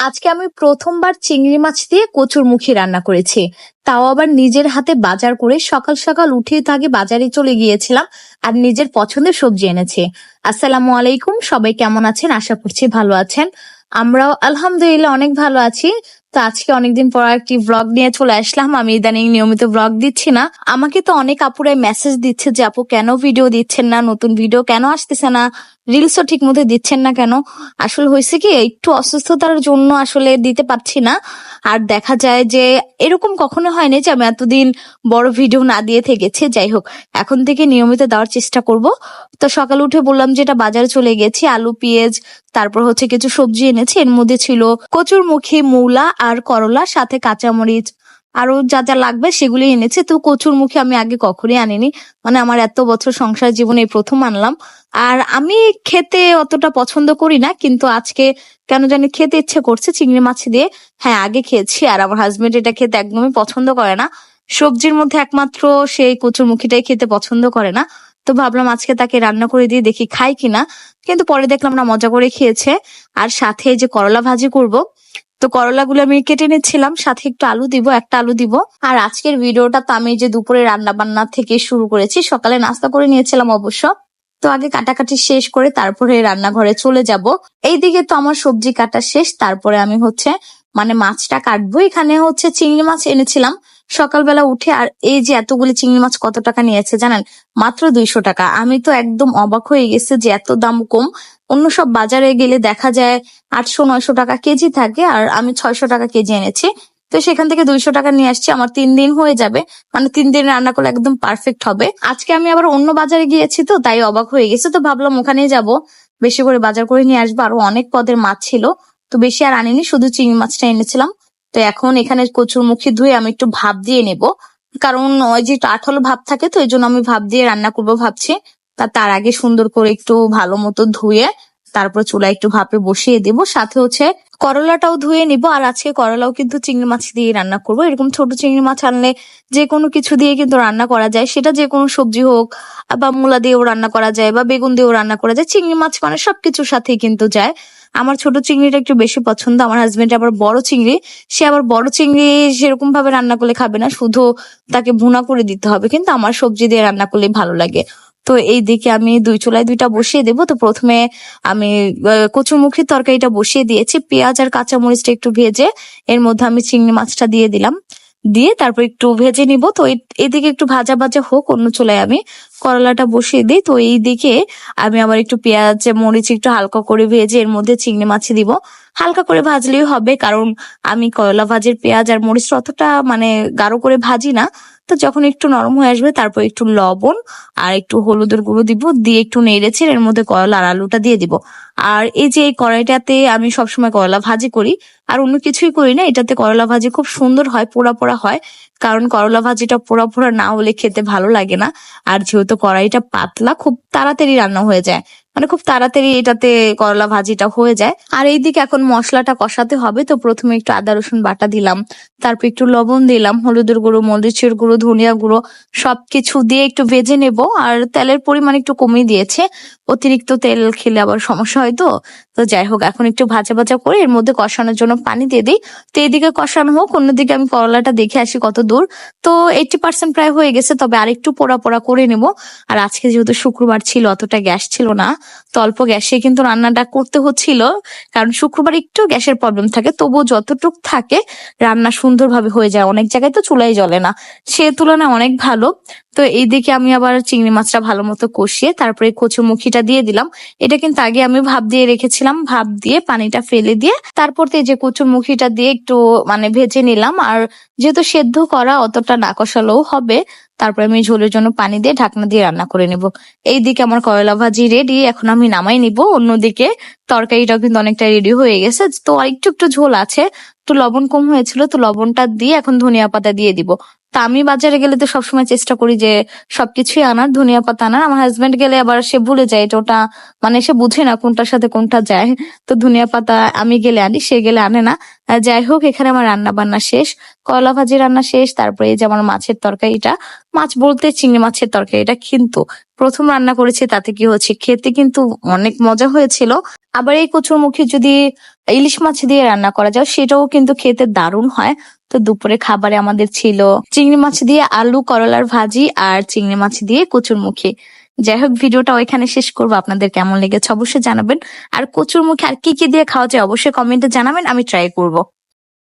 আজকে আমি প্রথমবার চিংড়ি মাছ দিয়ে কচুর মুখী রান্না করেছি। তাও আবার নিজের হাতে বাজার করে সকাল সকাল উঠে তাকে বাজারে চলে গিয়েছিলাম আর নিজের পছন্দের সবজি এনেছি। আসসালামু আলাইকুম, সবাই কেমন আছেন? আশা করছি ভালো আছেন। আমরাও আলহামদুলিল্লাহ অনেক ভালো আছি। তো আজকে অনেকদিন পর একটি ব্লগ নিয়ে চলে আসলাম। আমি ইদানিং নিয়মিত ব্লগ দিচ্ছি না। আমাকে তো অনেক আপুরাই মেসেজ দিচ্ছে যে, আপু, কেন ভিডিও দিচ্ছেন না? নতুন ভিডিও কেন আসতেছে না? রিলসও ঠিক মতো দিচ্ছেন না কেন? আসলে হয়েছে কি, একটু অসুস্থতার জন্য আসলে দিতে পারছি না। আর দেখা যায় যে, এরকম কখনো হয়নি যে, আমি এতদিন বড় ভিডিও না দিয়ে থেকেছি। যাই হোক, এখন থেকে নিয়মিত দেওয়ার চেষ্টা করব। তো সকালে উঠে বললাম যে, এটা বাজারে চলে গেছি। আলু, পেঁয়াজ, তারপর হচ্ছে কিছু সবজি এনেছি। এর মধ্যে ছিল কচুরমুখী মূলা আর করলা সাথে কাঁচামরিচ। আরও যা যা লাগবে সেগুলি এনেছে। তো কচুরমুখী আমি আগে কখনোই আনিনি। মানে আমার এত বছর সংসার জীবনে প্রথম আনলাম। আর আমি খেতে অতটা পছন্দ করি না, কিন্তু আজকে কেন জানি খেতে ইচ্ছে করছে চিংড়ি মাছ দিয়ে। হ্যাঁ আগে খেয়েছি আর আমার হাজবেন্ড এটা খেতে একদমই পছন্দ করে না। সবজির মধ্যে একমাত্র সেই কচুরমুখীটাই খেতে পছন্দ করে না। তো ভাবলাম আজকে তাকে রান্না করে দিয়ে দেখি খাই কিনা। কিন্তু পরে দেখলাম না, মজা করে খেয়েছে। আর সাথে যে করলা ভাজি করব, তো করলাগুলো আমি কেটে নিচ্ছিলাম, সাথে একটু আলু দিব, একটা আলু দিব। আর আজকের ভিডিওটা তো আমি যে দুপুরে রান্না বান্না থেকে শুরু করেছি, সকালে নাস্তা করে নিয়েছিলাম অবশ্য। তো আগে কাটাকাটি শেষ করে তারপরে রান্নাঘরে চলে যাব। এইদিকে তো আমার সবজি কাটা শেষ, তারপরে আমি হচ্ছে মানে মাছটা কাটবো। এখানে হচ্ছে চিংড়ি মাছ এনেছিলাম সকালবেলা উঠে আর এই যে এতগুলি চিংড়ি মাছ কত টাকা নিয়েছে জানেন? মাত্র দুইশো টাকা। আমি তো একদম অবাক হয়ে গেছে যে এত দাম কম। অন্য সব বাজারে গেলে দেখা যায় আটশো, নয়শো টাকা কেজি থাকে আর আমি ছয়শো টাকা কেজি এনেছি। তো সেখান থেকে দুইশো টাকা নিয়ে আসছি। আমার তিন দিন হয়ে যাবে। মানে তিন দিন রান্না করলে একদম পারফেক্ট হবে। আজকে আমি আবার অন্য বাজারে গিয়েছি তো, তাই অবাক হয়ে গেছে। তো ভাবলাম ওখানেই যাব। বেশি করে বাজার করে নিয়ে আসব। আরও অনেক পদের মাছ ছিল। তো বেশি আর আনিনি, শুধু চিংড়ি মাছটা এনেছিলাম। তো এখন এখানে কচুর মুখে ধুয়ে আমি একটু ভাপ দিয়ে নেব। কারণ ওই যে আঠালো ভাব থাকে তো এই জন্য আমি ভাপ দিয়ে রান্না করব ভাবছি। তা তার আগে সুন্দর করে একটু ভালো মতো ধুয়ে তারপর চুলা একটু ভাপে বসিয়ে দেব। সাথে হচ্ছে করলাটাও ধুয়ে নিব। আর আজকে করলাও কিন্তু চিংড়ি মাছ দিয়ে রান্না করব। এরকম ছোট চিংড়ি মাছ আনলে যে কোনো কিছু দিয়ে কিন্তু রান্না করা যায়। সেটা যে কোনো সবজি হোক, বা মূলা দিয়েও রান্না করা যায়, বা বেগুন দিয়েও রান্না করা যায়। চিংড়ি মাছ মানে সবকিছুর সাথেই কিন্তু যায়। আমার ছোট চিংড়িটা একটু বেশি পছন্দ, আমার হাজবেন্ড আবার বড় চিংড়ি, সে আবার বড় চিংড়ি সেরকম ভাবে রান্না করলে খাবে না, শুধু তাকে ভুনা করে দিতে হবে, কিন্তু আমার সবজি দিয়ে রান্না করলে ভালো লাগে। তো এই দিকে আমি দুই চুলায় দুইটা বসিয়ে দেবো, তো প্রথমে আমি কচুরমুখীর তরকারিটা বসিয়ে দিয়েছি, পেঁয়াজ আর কাঁচামরিচটা একটু ভেজে, এর মধ্যে আমি চিংড়ি মাছটা দিয়ে দিলাম। দিয়ে তারপর একটু ভেজে নিব, তো এদিকে একটু ভাজা ভাজা হোক, অন্য চুলায় আমি করলাটা বসিয়ে দিই। তো এই দিকে আমি আবার একটু পেঁয়াজ, মরিচ একটু হালকা করে ভেজে এর মধ্যে চিংড়ি মাছ দিব। হালকা করে ভাজলেই হবে কারণ আমি করলা ভাজের পেঁয়াজ আর মরিচ অতটা মানে গাঢ় করে ভাজি না। তো যখন একটু নরম হয়ে আসবে তারপর একটু লবণ আর একটু হলুদের গুঁড়ো দিব। দিয়ে একটু নেড়েছে এর মধ্যে করলা আর আলুটা দিয়ে দিব। আর এই যে এই কড়াইটাতে আমি সবসময় করলা ভাজি করি, আর অন্য কিছুই করি না। এটাতে করলা ভাজি খুব সুন্দর হয়, পোড়া পোড়া হয়। কারণ করলা ভাজিটা পোড়া পোড়া না হলে খেতে ভালো লাগে না। আর যেহেতু কড়াইটা পাতলা, খুব তাড়াতাড়ি রান্না হয়ে যায়। মানে খুব তাড়াতাড়ি এটাতে করলা ভাজিটা হয়ে যায়। আর এইদিকে এখন মশলাটা কষাতে হবে, তো প্রথমে একটু আদা, রসুন বাটা দিলাম। তারপর একটু লবণ দিলাম, হলুদের গুঁড়ো, মরিচের গুঁড়ো, ধনিয়া গুঁড়ো, সবকিছু দিয়ে একটু ভেজে নেব। আর তেলের পরিমাণ একটু কমিয়ে দিয়েছে। অতিরিক্ত তেল খেলে আবার সমস্যা হয় তো। তো যাই হোক, এখন একটু ভাজা ভাজা করে এর মধ্যে কষানোর জন্য পানি দিয়ে দিই। তো এদিকে কষানো হোক, অন্যদিকে আমি করলাটা দেখে আসি কত দূর। তো এইটি পার্সেন্ট প্রায় হয়ে গেছে, তবে আরেকটু পোড়া পোড়া করে নেব। আর আজকে যেহেতু শুক্রবার ছিল, অতটা গ্যাস ছিল না। তো অল্প গ্যাসে কিন্তু রান্নাটা করতে হচ্ছিল, কারণ শুক্রবার একটু গ্যাসের প্রবলেম থাকে, তবুও যতটুক থাকে রান্না সুন্দরভাবে হয়ে যায়। অনেক জায়গায় তো চুলাই জ্বলে না। সে তুলনায় অনেক ভালো। তো এইদিকে আমি আবার চিংড়ি মাছটা ভালো মতো কষিয়ে তারপরে কচুমুখিটা দিয়ে দিলাম। এটা কিন্তু আগে আমি ভাব দিয়ে রেখেছিলাম। ভাব দিয়ে পানিটা ফেলে দিয়ে তারপর এই যে কচুমুখিটা দিয়ে একটু মানে ভেজে নিলাম। আর যেহেতু সেদ্ধ করা অতটা না কষালেও হবে, তারপরে আমি ঝোলের জন্য পানি দিয়ে ঢাকনা দিয়ে রান্না করে নিব। এইদিকে আমার করলা ভাজি রেডি এখন আমি নামাই নিব। অন্যদিকে তরকারিটাও কিন্তু অনেকটা রেডি হয়ে গেছে। তো একটু একটু ঝোল আছে। একটু লবণ কম হয়েছিল, তো লবণটা দিয়ে এখন ধনিয়া পাতা দিয়ে দিব। তা আমি বাজারে গেলে তো সবসময় চেষ্টা করি যে সবকিছুই আনার, ধনিয়া পাতা আনার। আমার হাজবেন্ড গেলে আবার সে ভুলে যায় এটা ওটা মানে সে বুঝে না কোনটার সাথে কোনটা যায়। তো ধনিয়া পাতা আমি গেলে আনি, সে গেলে আনে না। যাই হোক, এখানে আমার রান্না বান্না শেষ। কয়লা ভাজি রান্না শেষ, তারপরে এই যে আমার মাছের তরকারিটা। মাছ বলতে চিংড়ি মাছের তরকারিটা কিন্তু প্রথম রান্না করেছি, তাতে কি হচ্ছে? খেতে কিন্তু অনেক মজা হয়েছিল। আবার এই কচুর মুখে যদি ইলিশ মাছ দিয়ে রান্না করা যায়, সেটাও কিন্তু খেতে দারুণ হয়। তো দুপুরে খাবারে আমাদের ছিল চিংড়ি মাছ দিয়ে আলু, করলার ভাজি আর চিংড়ি মাছ দিয়ে কচুর মুখে। যাই হোক, ভিডিওটা ওইখানে শেষ করব। আপনাদের কেমন লেগেছে অবশ্যই জানাবেন। আর কচুর মুখে আর কি কি দিয়ে খাওয়া যায় অবশ্যই কমেন্টে জানাবেন, আমি ট্রাই করব।